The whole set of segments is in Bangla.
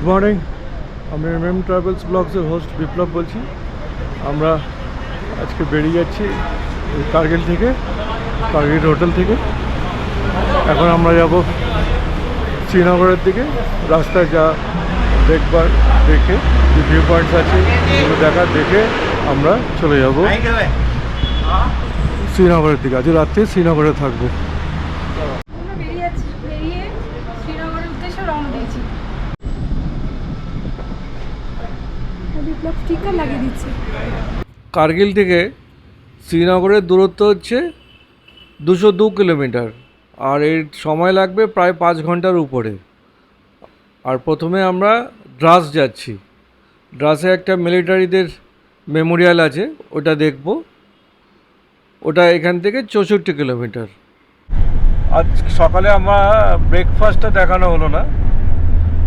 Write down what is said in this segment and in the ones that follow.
গুড মর্নিং আমি এম এম ট্রাভেলস ব্লগসের হোস্ট বিপ্লব বলছি। আমরা আজকে বেরিয়ে যাচ্ছি কার্গিল থেকে কার্গিল হোটেল থেকে। এখন আমরা যাব শ্রীনগরের দিকে। রাস্তায় যা দেখবার দেখে যে ভিউ পয়েন্টস আছে সেগুলো দেখা দেখে আমরা চলে যাব শ্রীনগরের দিকে। আজ রাত্রে শ্রীনগরে থাকব আমরা বেরিয়ে যাচ্ছি বেরিয়ে শ্রীনগরের উদ্দেশ্যে রওনা দিয়েছি বিপ্লব স্টিকার লাগিয়ে দিচ্ছে। কার্গিল থেকে শ্রীনগরের দূরত্ব হচ্ছে দুশো দু কিলোমিটার, আর এর সময় লাগবে প্রায় পাঁচ ঘণ্টার উপরে। আর প্রথমে আমরা ড্রাস যাচ্ছি। ড্রাসে একটা মিলিটারিদের মেমোরিয়াল আছে, ওটা দেখব। ওটা এখান থেকে চৌষট্টি কিলোমিটার। আজ সকালে আমার ব্রেকফাস্টটা দেখানো হলো না।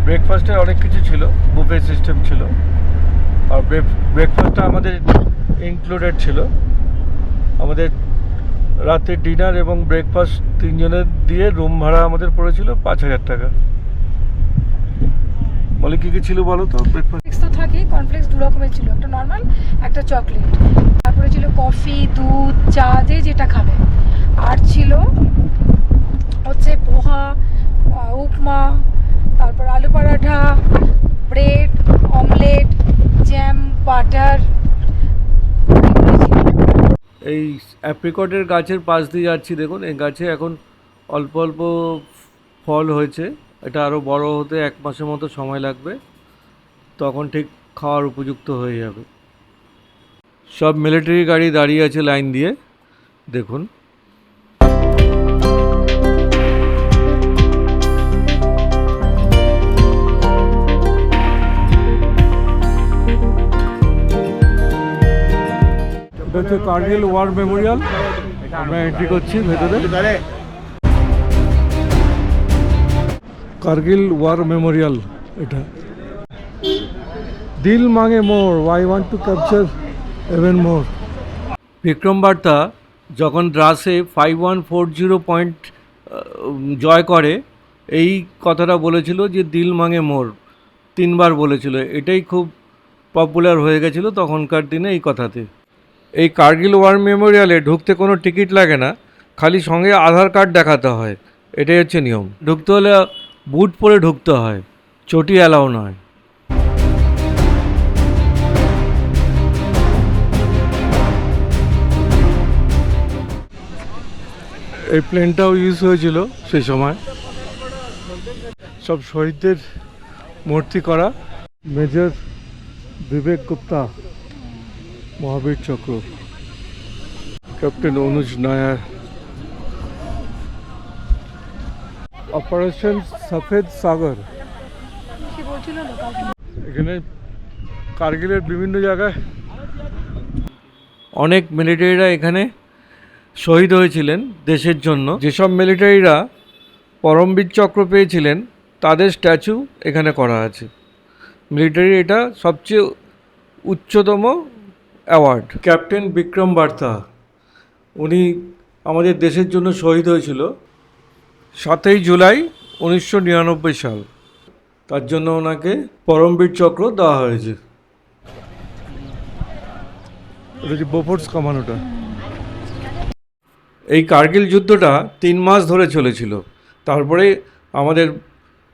ব্রেকফাস্টে অনেক কিছু ছিল বুফে সিস্টেম ছিল। আর ব্রেকফাস্টটা আমাদের ইনক্লুডেড ছিল। আমাদের রাতে ডিনার এবং ব্রেকফাস্ট তিনজনের দিয়ে রুম ভাড়া আমাদের পড়েছিল পাঁচ হাজার টাকা। বলে কী কী ছিল বলো তো? ব্রেকফাস্ট তো থাকে কর্নফ্লেক্স দু রকমের ছিল, একটা নর্মাল একটা চকলেট তারপরে ছিল কফি দুধ, চা, যে যেটা খাবে। আর ছিল হচ্ছে পোহা উপমা, তারপর aloo paratha bread omelette jam butter এই অ্যাপ্রিকটের গাছের পাশ দিয়ে যাচ্ছি, দেখুন, এই গাছে এখন অল্প অল্প ফল হয়েছে। এটা আরও বড় হতে এক মাসের মতো সময় লাগবে। তখন ঠিক খাওয়ার উপযুক্ত হয়ে যাবে। সব মিলিটারি গাড়ি দাঁড়িয়ে আছে লাইন দিয়ে। দেখুন। এটা হচ্ছে কার্গিল ওয়ার মেমোরিয়াল আমরা এন্ট্রি করছি ভেতরে। কার্গিল ওয়ার মেমোরিয়াল এটা। দিল মাঙে more I want to capture even more Vikram বার্তা, যখন দ্রাসে five one four zero point জয় করে, এই কথাটা বলেছিল যে দিল মাঙে মোর, তিনবার বলেছিল। এটাই খুব পপুলার হয়ে গেছিল তখনকার দিনে এই কথাতে। এই কার্গিল ওয়ার মেমোরিয়ালে ঢুকতে কোনো টিকিট লাগে না, খালি সঙ্গে আধার কার্ড দেখাতে হয়। এটাই হচ্ছে নিয়ম। ঢুকতে হলে বুট পরে ঢুকতে হয়, চটি অ্যালাউ নয়। এই প্লেনটাও ইউজ হয়েছিল সেই সময়। সব শহীদদের মূর্তি করা। মেজর বিবেক গুপ্তা মহাবীর চক্র। ক্যাপ্টেন অনুজ নায়ার। অপারেশন সফেদ সাগর। এখানে কার্গিলের বিভিন্ন জায়গায় অনেক মিলিটারিরা এখানে শহীদ হয়েছিলেন দেশের জন্য। যেসব মিলিটারিরা পরমবীর চক্র পেয়েছিলেন, তাদের স্ট্যাচু এখানে করা আছে। মিলিটারি এটা সবচেয়ে উচ্চতম অ্যাওয়ার্ড। ক্যাপ্টেন বিক্রম বার্তা উনি আমাদের দেশের জন্য শহীদ হয়েছিল সাতই জুলাই উনিশশো নিরানব্বই সাল। তার জন্য ওনাকে পরমবীর চক্র দেওয়া হয়েছে। এটা হচ্ছে বোফোর্স কমানোটা। এই কার্গিল যুদ্ধটা তিন মাস ধরে চলেছিল। তারপরে আমাদের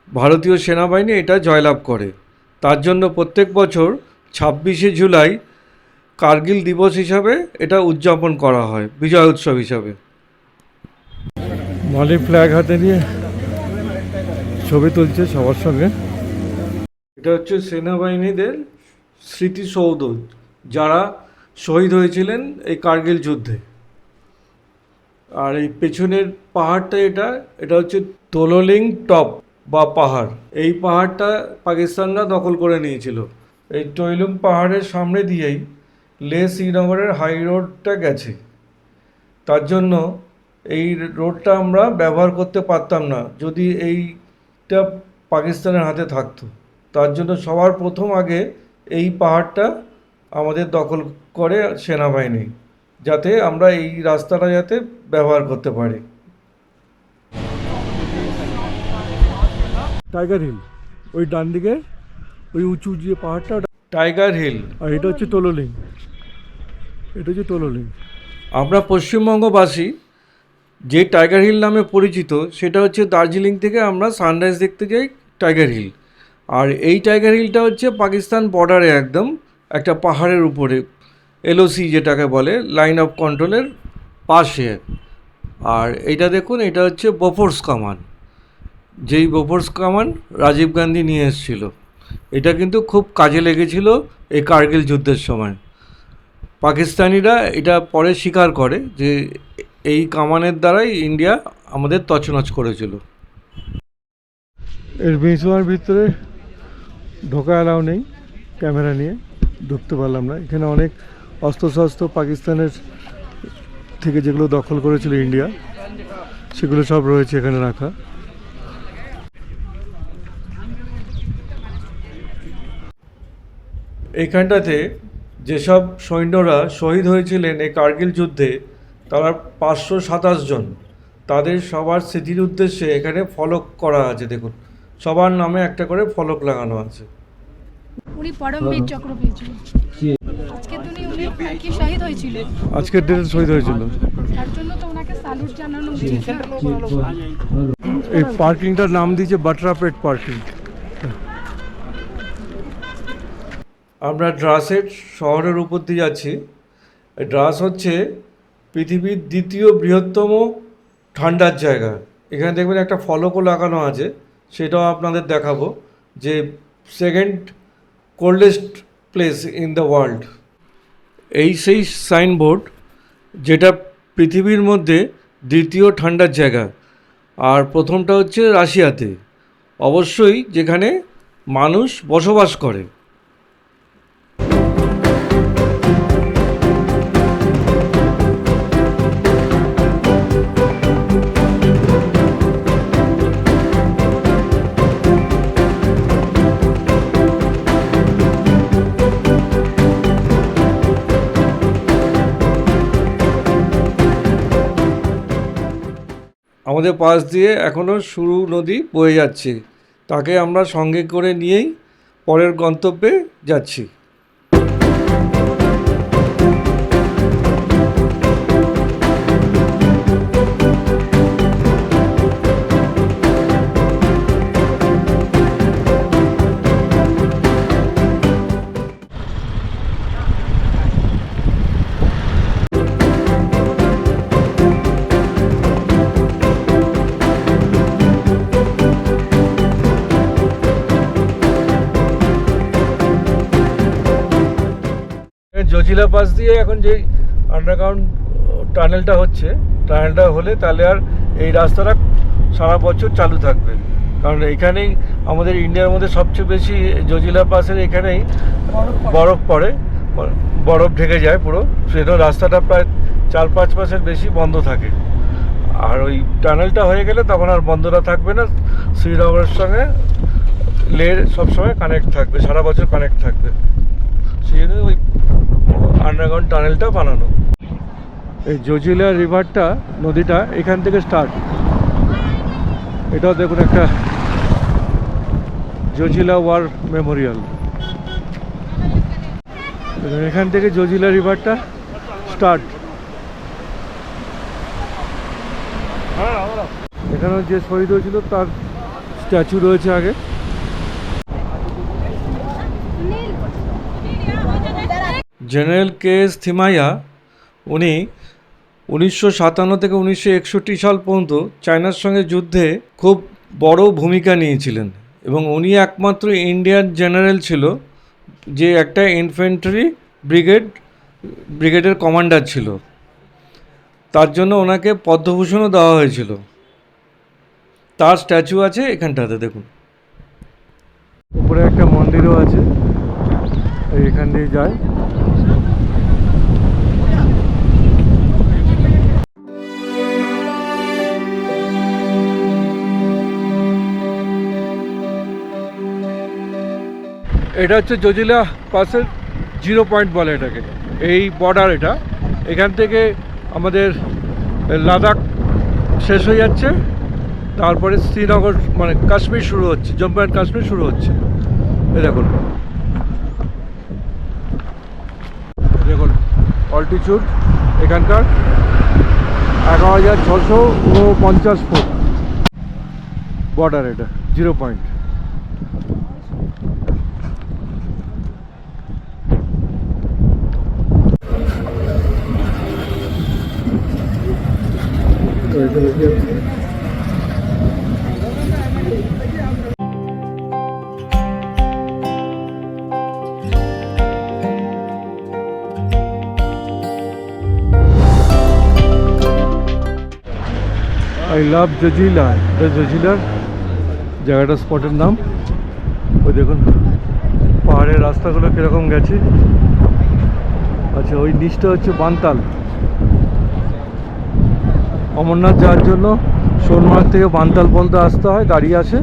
ভারতীয় সেনাবাহিনী এটা জয়লাভ করে। তার জন্য প্রত্যেক বছর ছাব্বিশে জুলাই কার্গিল দিবস হিসাবে এটা উদযাপন করা হয় বিজয় উৎসব হিসাবে। মালি ফ্ল্যাগ হাতে নিয়ে ছবি তুলছে সবার সঙ্গে। এটা হচ্ছে সেনাবাহিনীদের স্মৃতিসৌধ যারা শহীদ হয়েছিলেন এই কার্গিল যুদ্ধে। আর এই পেছনের পাহাড়টা এটা এটা হচ্ছে তোলোলিং টপ বা পাহাড়। এই পাহাড়টা পাকিস্তানরা দখল করে নিয়েছিল। এই টৈলুং পাহাড়ের সামনে দিয়েই লে শ্রীনগরের হাই রোডটা গেছে। তার জন্য এই রোডটা আমরা ব্যবহার করতে পারতাম না যদি এইটা পাকিস্তানের হাতে থাকতো। তার জন্য সবার প্রথম আগে এই পাহাড়টা আমাদের দখল করে সেনাবাহিনী যাতে আমরা এই রাস্তাটা যাতে ব্যবহার করতে পারি। টাইগার হিল ওই ডান দিকে ওই উঁচু যে পাহাড়টা টাইগার হিল। আর এটা হচ্ছে তোললিং। এটা হচ্ছে তোললিং আমরা পশ্চিমবঙ্গবাসী, যে টাইগার হিল নামে পরিচিত, সেটা হচ্ছে দার্জিলিং থেকে আমরা সানরাইজ দেখতে যাই টাইগার হিল আর এই টাইগার হিলটা হচ্ছে পাকিস্তান বর্ডারে একদম, একটা পাহাড়ের উপরে এলওসি যেটাকে বলে লাইন অফ কন্ট্রোলের পাশে। আর এটা দেখুন, এটা হচ্ছে বোফোর্স কামান যেই বোফোর্স কামান রাজীব গান্ধী নিয়ে এসেছিল। এটা কিন্তু খুব কাজে লেগেছিল এই কার্গিল যুদ্ধের সময়। পাকিস্তানিরা এটা পরে স্বীকার করে যে এই কামানের দ্বারাই ইন্ডিয়া আমাদের তছনছ করেছিল। এর মিউজিয়ামের ভিতরে ঢোকা অ্যালাউ নেই ক্যামেরা নিয়ে ঢুকতে পারলাম না। এখানে অনেক অস্ত্রশস্ত্র পাকিস্তানের থেকে যেগুলো দখল করেছিল ইন্ডিয়া সেগুলো সব রয়েছে এখানে রাখা। এইখানটাতে যেসব সৈন্যরা শহীদ হয়েছিলেন এই কার্গিল যুদ্ধে তারা পাঁচশো সাতাশ জন। তাদের সবার স্মৃতির উদ্দেশ্যে এখানে ফলক করা আছে দেখুন। সবার নামে একটা করে ফলক লাগানো আছে। উনি পরমবীর চক্র পেয়েছিলেন আজকের উনি কি শহীদ হয়েছিল আজকের ডেটে শহীদ হয়েছিল। তার জন্য তো ওনাকে স্যালুট জানানো উচিত। এই পার্কিংটার নাম দিয়েছে বাটরাপেট পার্কিং। আমরা ড্রাসের শহরের উপর দিয়ে যাচ্ছি। ড্রাস হচ্ছে পৃথিবীর দ্বিতীয় বৃহত্তম ঠান্ডার জায়গা। এখানে দেখবেন একটা ফলকও লাগানো আছে, সেটাও আপনাদের দেখাবো, যে second coldest place in the world এই সেই সাইনবোর্ড যেটা পৃথিবীর মধ্যে দ্বিতীয় ঠান্ডার জায়গা। আর প্রথমটা হচ্ছে রাশিয়াতে। অবশ্যই যেখানে মানুষ বসবাস করে। আমাদের পাশ দিয়ে এখনও সুরু নদী বয়ে যাচ্ছে। তাকে আমরা সঙ্গে করে নিয়েই পরের গন্তব্যে যাচ্ছি। জজিলা পাস দিয়ে এখন যে আন্ডারগ্রাউন্ড টানেলটা হচ্ছে টানেলটা হলে তাহলে আর এই রাস্তাটা সারা বছর চালু থাকবে। কারণ এখানেই আমাদের ইন্ডিয়ার মধ্যে সবচেয়ে বেশি জজিলা পাসের এখানেই বরফ পড়ে বরফ ঢেকে যায় পুরো। সেজন্য রাস্তাটা প্রায় চার পাঁচ মাসের বেশি বন্ধ থাকে। আর ওই টানেলটা হয়ে গেলে তখন আর বন্ধটা থাকবে না। শ্রীনগরের সঙ্গে লের সবসময় কানেক্ট থাকবে, সারা বছর কানেক্ট থাকবে। সেই জন্য ওই আন্ডারগ্রাউন্ড টানেলটা বানানো। এই জজিলা রিভারটা নদীটা এখান থেকে স্টার্ট এটাও দেখুন একটা জজিলা ওয়ার মেমোরিয়াল এখান থেকে জজিলা রিভারটা স্টার্ট এখানে যে শহীদ হয়েছিল, তার স্ট্যাচু রয়েছে আগে। জেনারেল কে এস থিমাইয়া, উনি উনিশশো সাতান্ন থেকে উনিশশো একষট্টি সাল পর্যন্ত চায়নার সঙ্গে যুদ্ধে খুব বড় ভূমিকা নিয়েছিলেন এবং উনি একমাত্র ইন্ডিয়ান জেনারেল ছিল, যে একটা ইনফেন্ট্রি ব্রিগেড ব্রিগেডের কমান্ডার ছিল। তার জন্য ওনাকে পদ্মভূষণও দেওয়া হয়েছিল। তার স্ট্যাচু আছে এখানটাতে, দেখুন। উপরে একটা মন্দিরও আছে। এখান দিয়ে যায়। এটা হচ্ছে জজিলা পাসের জিরো পয়েন্ট বলে এটাকে। এই বর্ডার এটা। এখান থেকে আমাদের লাদাখ শেষ হয়ে যাচ্ছে। তারপরে শ্রীনগর মানে কাশ্মীর শুরু হচ্ছে, জম্মু অ্যান্ড কাশ্মীর শুরু হচ্ছে। দেখুন দেখুন। অল্টিচিউড এখানকার এগারো হাজার ছশো পঞ্চাশ ফুট বর্ডার এটা জিরো পয়েন্ট লাভ জজিলা এটা জজিলার জায়গাটা স্পটের নাম। ওই দেখুন, পাহাড়ের রাস্তাগুলো কীরকম গেছে। আচ্ছা ওই নিচটা হচ্ছে বানতাল। অমরনাথ যাওয়ার জন্য সোনমার্গ থেকে বানতাল পর্যন্ত আসতে হয়, গাড়ি আসে,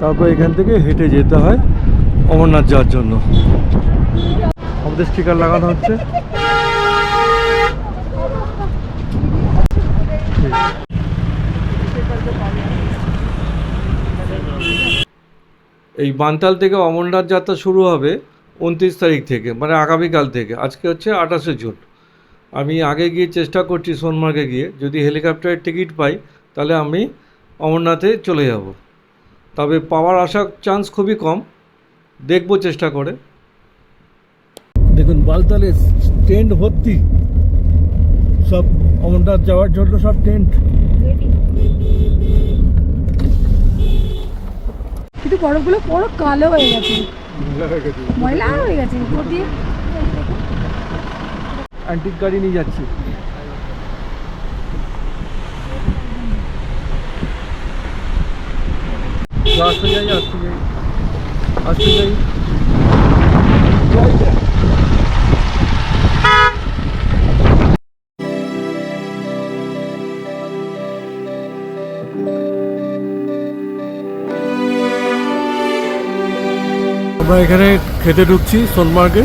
তারপর এখান থেকে হেঁটে যেতে হয় অমরনাথ যাওয়ার জন্য। আমাদের স্টিকার লাগানো হচ্ছে। এই বানতাল থেকে অমরনাথ যাত্রা শুরু হবে উনত্রিশ তারিখ থেকে মানে আগামীকাল থেকে। আজকে হচ্ছে আঠাশে জুন। আমি আগে গিয়ে চেষ্টা করছি সোনমার্গে গিয়ে। যদি হেলিকপ্টারের টিকিট পাই, তাহলে আমি অমরনাথে চলে যাব। তবে পাওয়ার আসার চান্স খুবই কম। দেখব চেষ্টা করে। দেখুন বালতালে টেন্ট ভর্তি। সব অমরনাথ যাওয়ার জন্য সব টেন্ট কিন্তু বরফগুলো পুরো কালো হয়ে গেছে। ময়লা হয়ে গেছে। উপর দিয়ে। অ্যান্টিক গাড়ি নিয়ে যাচ্ছি। আসতে যাই আসতে যাই। আসতে যাই। আমরা এখানে খেতে ঢুকছি সোনমার্গে।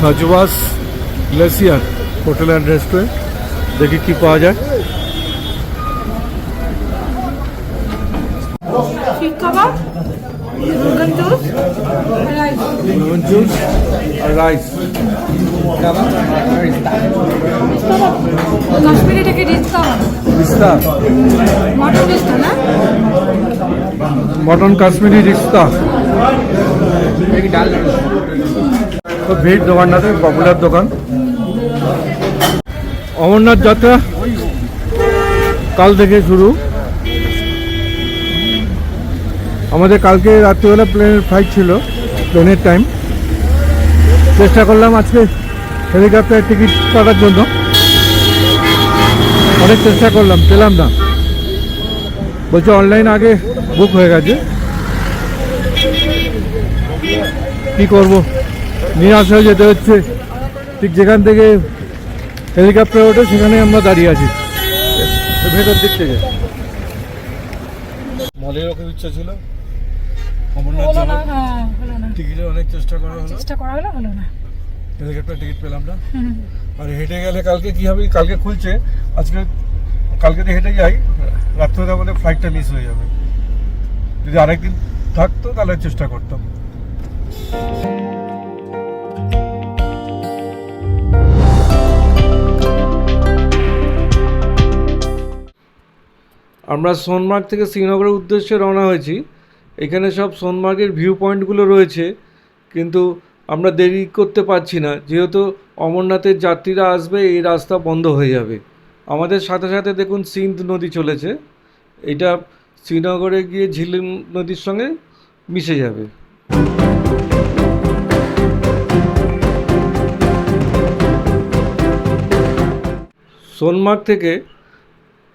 Thajwas glacier hotel and restaurant. দেখি কি পাওয়া যায়। কাশ্মীরি রিস্তা মটন রিচটা না? মটন কাশ্মীরি রিস্তা। তো ভিড় দোকানটাতে পপুলার দোকান। অমরনাথ যাত্রা কাল থেকে শুরু। আমাদের কালকে রাত্রিবেলা প্লেনের ফ্লাইট ছিল প্লেনের টাইম চেষ্টা করলাম আজকে হেলিকপ্টার টিকিট কাটার জন্য। অনেক চেষ্টা করলাম, পেলাম না। বলছে অনলাইন আগে বুক হয়ে গেছে। কি করব? নিয়ে আসা যেতে হচ্ছে। ঠিক যেখান থেকে হেলিকপ্টার ওঠে সেখানে আমরা দাঁড়িয়ে আছি। ভেতর দিক থেকে। মলের খুব ইচ্ছা ছিল। হ্যাঁ টিকিটের অনেক চেষ্টা করা হলো। চেষ্টা করা হলো হলো না। হেলিকপ্টার টিকিট পেলাম না। আর হেঁটে গেলে কালকে কি হবে? কালকে খুলছে। আজকে কালকে যদি হেঁটে যাই। রাত্রে আমাদের ফ্লাইটটা মিস হয়ে যাবে। যদি আরেকদিন থাকতো তাহলে চেষ্টা করতাম। আমরা সোনমার্গ থেকে শ্রীনগরের উদ্দেশ্যে রওনা হয়েছি। এখানে সব সোনমার্গের ভিউ পয়েন্টগুলো রয়েছে, কিন্তু আমরা দেরি করতে পারছি না। যেহেতু অমরনাথের যাত্রীরা আসবে, এই রাস্তা বন্ধ হয়ে যাবে। আমাদের সাথে সাথে দেখুন সিন্ধ নদী চলেছে। এটা শ্রীনগরে গিয়ে ঝিলিম নদীর সঙ্গে মিশে যাবে। সোনমার্গ থেকে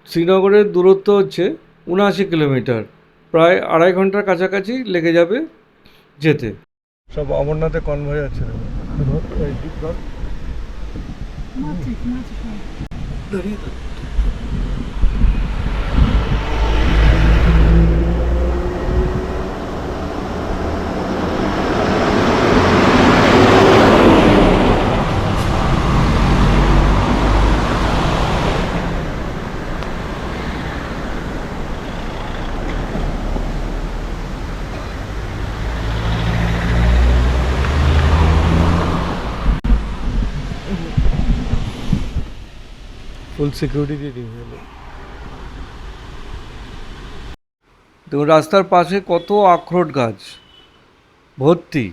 শ্রীনগরের দূরত্ব হচ্ছে উনআশি কিলোমিটার। প্রায় আড়াই ঘণ্টার কাছাকাছি লেগে যাবে যেতে। সব অমরনাথে কনভয় আছে। দাঁড়িয়ে সিকিউরিটি দিয়ে দেখুন রাস্তার পাশে কত আখরোট গাছ? ভর্তি।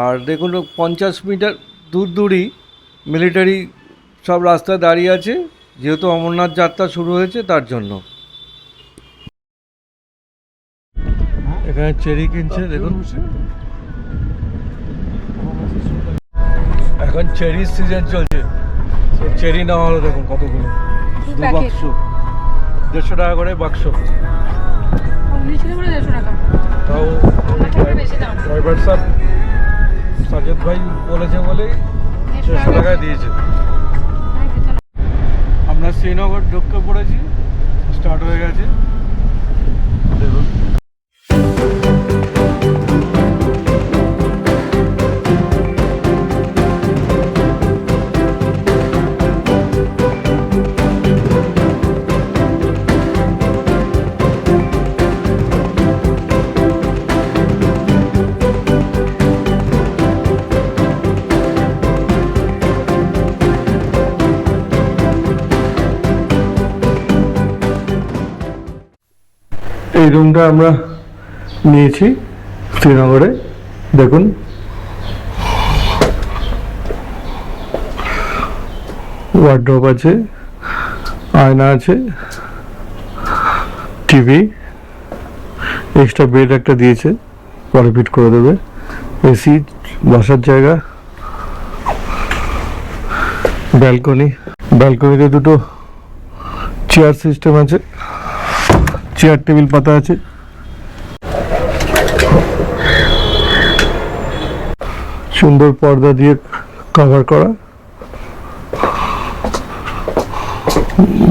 আর দেখুন পঞ্চাশ মিটার দূর দূরই মিলিটারি সব রাস্তায় দাঁড়িয়ে আছে যেহেতু অমরনাথ যাত্রা শুরু হয়েছে তার জন্য। এখানে চেরি কিনছে দেখুন। এখন চেরির সিজন চলছে। চেরি নেওয়া হলো দেখুন কতগুলো। দু বাক্স। দেড়শো টাকা করে বাক্স। তাও ড্রাইভার স্যার সাজেদ ভাই বলেছে বলেই দেড়শো টাকায় দিয়েছে। আমরা শ্রীনগর ঢুকে পড়েছি স্টার্ট হয়ে গেছে। রুমটা আমরা নিয়েছি শ্রীনগরে। দেখুন। ওয়ার্ড্রপ আছে, আয়না আছে টিভি এক্সট্রা বেড একটা দিয়েছে পরে ফিট করে দেবে। এসি বসার জায়গা ব্যালকনি ব্যালকনিতে দুটো চেয়ার সিস্টেম আছে। চেয়ার, টেবিল, পাতা আছে। সুন্দর পর্দা দিয়ে কভার করা।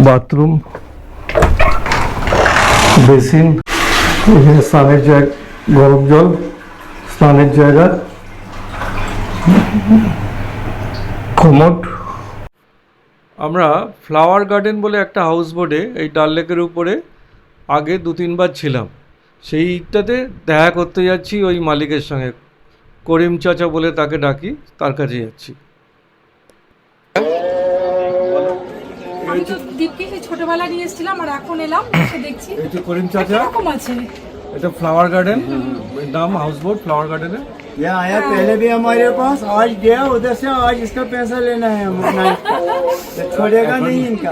বাথরুম বেসিন এখানে স্নানের জায়গা, গরম জল, স্নানের জায়গা, কমোড। আমরা ফ্লাওয়ার গার্ডেন বলে একটা হাউস বোটে এই ডাল লেকের উপরে আগে দু তিনবার ছিলাম সেইটাতে দেখা করতে যাচ্ছি ওই মালিকের সঙ্গে করিম চাচা বলে তাকে ডাকি তার কাছে যাচ্ছি আমি তো দীপকে সেই ছোটবেলা নিয়ে এসেছিলাম আর এখন এলাম এসে দেখছি এই যে করিম চাচা এরকম আছে এটা ফ্লাওয়ার গার্ডেন নাম হাউস বোট ফ্লাওয়ার গার্ডেনের ये आया पहले भी हमारे पास आज गया उधर से आज इसका पैसा लेना है हम नाइट का ये छोड़ेगा नहीं इनका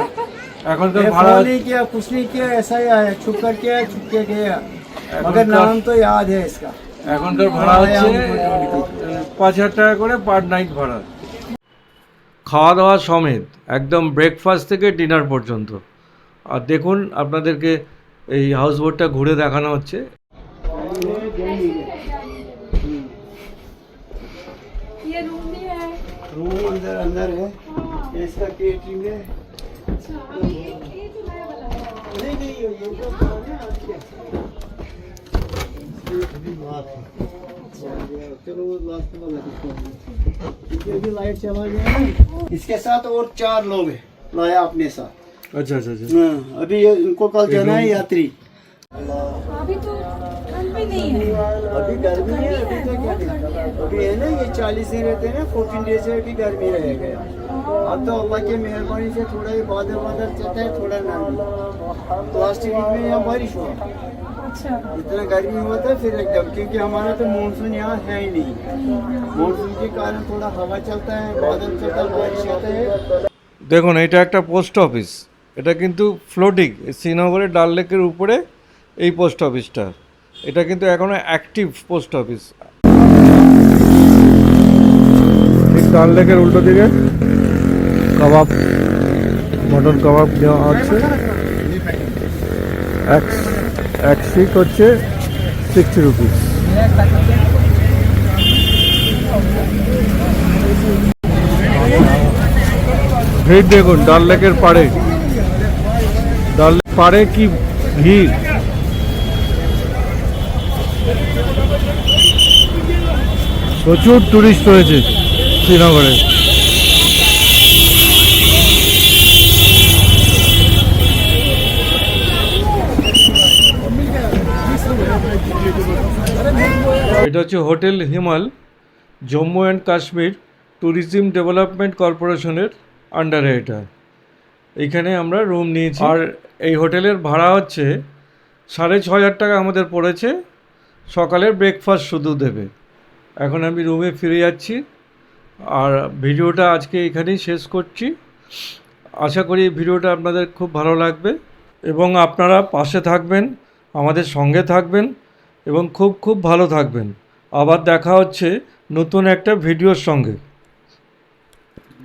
এখনকার ये ভাড়া फोन नहीं किया कुछ नहीं किया ऐसा ही आया छुप कर किया छुप के गया मगर का- नाम तो याद है इसका এখনকার ভাড়া হচ্ছে পাঁচ হাজার টাকা করে পার নাইট ভাড়া খাওয়া দাওয়া সমেত একদম ব্রেকফাস্ট থেকে ডিনার পর্যন্ত আর দেখুন আপনাদেরকে এই হাউস বোটটা ঘুরে দেখানো হচ্ছে ये रूम भी है रूम अंदर अंदर है ये इसका केटरिंग है इसके साथ और चार लोग हैं लाया अपने साथ। अच्छा अच्छा अच्छा। हाँ, अभी इनको कल जाना है यात्री। अभी तो नहीं है। अभी गर्मी है अभी तो क्या अभी है ना ये चालीस दिन रहते हैं ना फोर्टीन डेज़ है अभी गर्मी रहेगा अब तो अल्लाह की मेहरबानी से थोड़ा ये बादल वादल चलता है थोड़ा नर्मी तो लास्ट वीक में यहाँ बारिश हुआ अच्छा इतना गर्मी हुआ था फिर एकदम क्योंकि हमारा तो मानसून यहाँ है ही नहीं मानसून के कारण थोड़ा हवा चलता है बादल चलता है बारिश आता है দেখুন এটা একটা পোস্ট অফিস এটা কিন্তু ফ্লোটিং শ্রীনগরের ডাল লেকের উপরে এই পোস্ট অফিসটা এটা কিন্তু এখনো অ্যাক্টিভ পোস্ট অফিস ঠিক ডাল লেকের উল্টো দিকে কাবাব মটন কাবাব দেওয়া আছে এক এক সিট হচ্ছে সিক্সটি রুপিস ভিড় দেখুন, ডাল লেকের পাড়ে। ডাল লেক পাড়ে কি ভিড়? প্রচুর টুরিস্ট রয়েছে শ্রীনগরে। এটা হচ্ছে hotel Himal, Jammu and Kashmir tourism development কর্পোরেশনের আন্ডারে এটা। এইখানে আমরা রুম নিয়েছি। আর এই হোটেলের ভাড়া হচ্ছে সাড়ে ছ হাজার টাকা আমাদের পড়েছে। সকালের ব্রেকফাস্ট শুধু দেবে। এখন আমি রুমে ফিরে যাচ্ছি। আর ভিডিওটা আজকে এখানেই শেষ করছি। আশা করি ভিডিওটা আপনাদের খুব ভালো লাগবে। এবং আপনারা পাশে থাকবেন, আমাদের সঙ্গে থাকবেন। এবং খুব খুব ভালো থাকবেন। আবার দেখা হচ্ছে নতুন একটা ভিডিওর সঙ্গে।